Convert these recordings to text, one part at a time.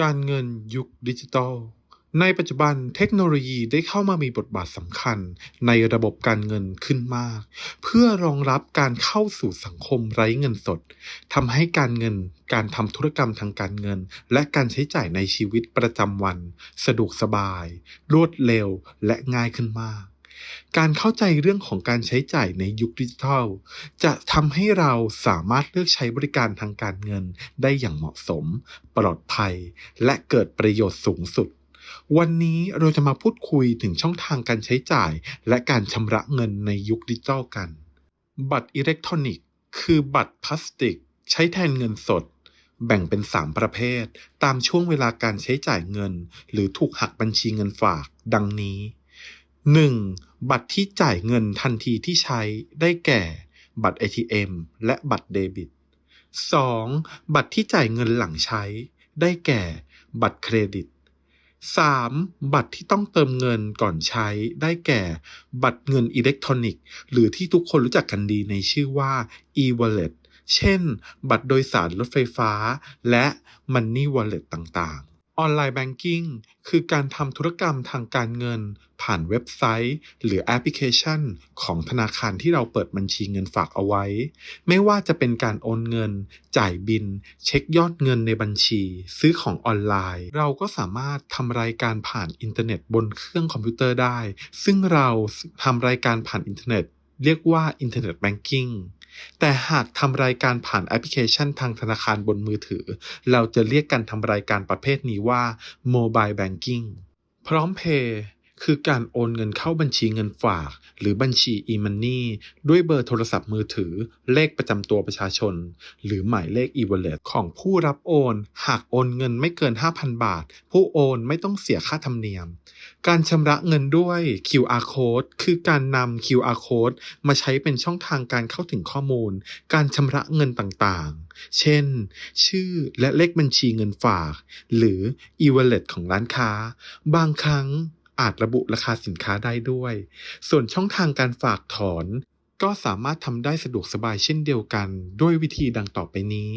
การเงินยุคดิจิทัล ในปัจจุบันเทคโนโลยีได้เข้ามามีบทบาทสำคัญในระบบการเงินขึ้นมาก เพื่อรองรับการเข้าสู่สังคมไร้เงินสดทำให้การเงินการทำธุรกรรมทางการเงิน และการใช้จ่ายในชีวิตประจำวัน สะดวกสบาย รวดเร็วและง่ายขึ้นมาก การเข้าใจเรื่องของการใช้จ่ายในยุคดิจิทัล จะทำให้เราสามารถเลือกใช้บริการทางการเงินได้อย่างเหมาะสม ปลอดภัย และเกิดประโยชน์สูงสุดวันนี้เราจะมาพูดคุยถึงช่องทางการใช้จ่าย และการชำระเงินในยุคดิจิทัลกัน บัตรอิเล็กทรอนิกส์คือบัตรพลาสติก ใช้แทนเงินสด แบ่งเป็น 3 ประเภท ตามช่วงเวลาการใช้จ่ายเงิน หรือถูกหักบัญชีเงินฝาก ดังนี้ 1. บัตรที่จ่ายเงินทันทีที่ใช้ได้แก่ บัตร ATM และบัตรเดบิต 2. บัตรที่จ่ายเงินหลังใช้ ได้แก่ บัตรเครดิต 3. บัตรที่ต้องเติมเงินก่อนใช้ ได้แก่ บัตรเงินอิเล็กทรอนิกส์ หรือที่ทุกคนรู้จักกันดีในชื่อว่า e-wallet เช่น บัตรโดยสารรถไฟฟ้า และ Money Wallet ต่างๆ ออนไลน์แบงกิ้งคือการทำธุรกรรมทางการเงิน ผ่านเว็บไซต์ หรือแอปพลิเคชัน ของธนาคารที่เราเปิดบัญชีเงินฝากเอาไว้ ไม่ว่าจะเป็นการโอนเงิน จ่ายบิน เช็คยอดเงินในบัญชี ซื้อของออนไลน์ เราก็สามารถทำรายการผ่านอินเทอร์เน็ตบนเครื่องคอมพิวเตอร์ได้ ซึ่งเราทำรายการผ่านอินเทอร์เน็ตเรียกว่าอินเทอร์เน็ต แต่หากทำรายการผ่านแอปพลิเคชันทางธนาคารบนมือถือ เราจะเรียกการทำรายการประเภทนี้ว่า Mobile Banking พร้อมเพย์ คือการโอนเงินเข้าบัญชีเงินฝาก หรือบัญชี e-money ด้วยเบอร์โทรศัพท์มือถือ เลขประจำตัวประชาชน หรือหมายเลข e-wallet ของผู้รับโอน หากโอนเงินไม่เกิน 5,000 บาท ผู้โอนไม่ต้องเสียค่าธรรมเนียม การชำระเงินด้วย QR code คือการนำ QR code มาใช้เป็นช่องทางการเข้าถึงข้อมูล การชำระเงินต่างๆ เช่น ชื่อและเลขบัญชีเงินฝาก หรือ e-wallet ของร้านค้า บางครั้ง อาจระบุราคาสินค้าได้ด้วย ส่วนช่องทางการฝากถอน ก็สามารถทำได้สะดวกสบายเช่นเดียวกัน ด้วยวิธีดังต่อไปนี้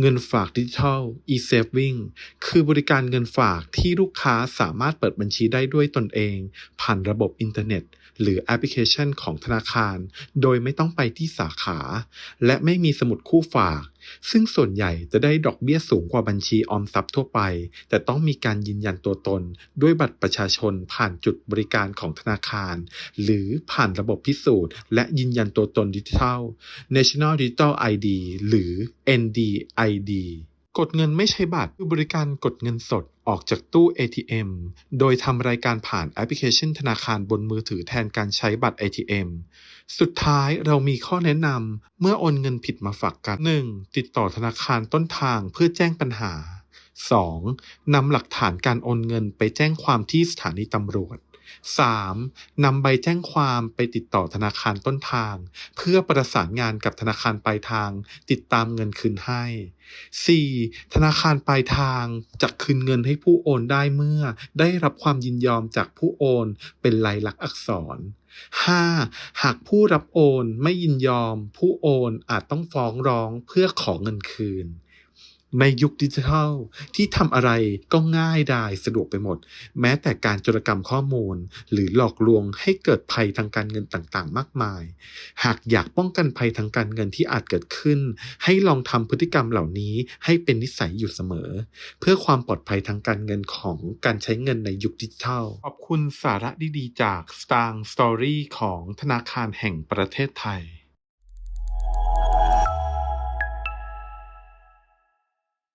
เงินฝากดิจิทัล e-saving คือบริการเงินฝากที่ลูกค้าสามารถเปิดบัญชีได้ด้วยตนเอง ผ่านระบบอินเทอร์เน็ต หรือแอปพลิเคชันของธนาคาร โดยไม่ต้องไปที่สาขา และไม่มีสมุดคู่ฝาก ซึ่งส่วนใหญ่จะได้ดอกเบี้ยสูงกว่าบัญชีออมทรัพย์ทั่วไป แต่ต้องมีการยืนยันตัวตน ด้วยบัตรประชาชนผ่านจุดบริการของธนาคาร หรือผ่านระบบพิสูจน์ และยืนยันตัวตนดิจิทัล National Digital ID หรือ NDID กดเงินไม่ใช้บัตรคือบริการกดเงินสดออกจากตู้ ATM โดยทำรายการผ่านแอปพลิเคชันธนาคารบนมือถือแทนการใช้บัตร ATM สุดท้ายเรามีข้อแนะนำเมื่อโอนเงินผิดมาฝากกัน 1. ติดต่อธนาคารต้นทางเพื่อแจ้งปัญหา 2. นำหลักฐานการโอนเงินไปแจ้งความที่สถานีตำรวจ 3. นำใบแจ้งความไปติดต่อธนาคารต้นทาง เพื่อประสานงานกับธนาคารปลายทาง ติดตามเงินคืนให้ 4. ธนาคารปลายทางจะคืนเงินให้ผู้โอนได้เมื่อ ได้รับความยินยอมจากผู้โอนเป็นลายลักษณ์อักษร 5. หากผู้รับโอนไม่ยินยอม ผู้โอนอาจต้องฟ้องร้องเพื่อขอเงินคืน ในยุคดิจิทัล ที่ทำอะไรก็ง่ายดายสะดวกไปหมด แม้แต่การจรกรรมข้อมูล หรือหลอกลวงให้เกิดภัยทางการเงินต่างๆ มากมาย หากอยากป้องกันภัยทางการเงินที่อาจเกิดขึ้น ให้ลองทำพฤติกรรมเหล่านี้ให้เป็นนิสัยอยู่เสมอ เพื่อความปลอดภัยทางการเงินของการใช้เงินในยุคดิจิทัล ขอบคุณสาระดีๆ จาก Star Story ของธนาคารแห่งประเทศไทย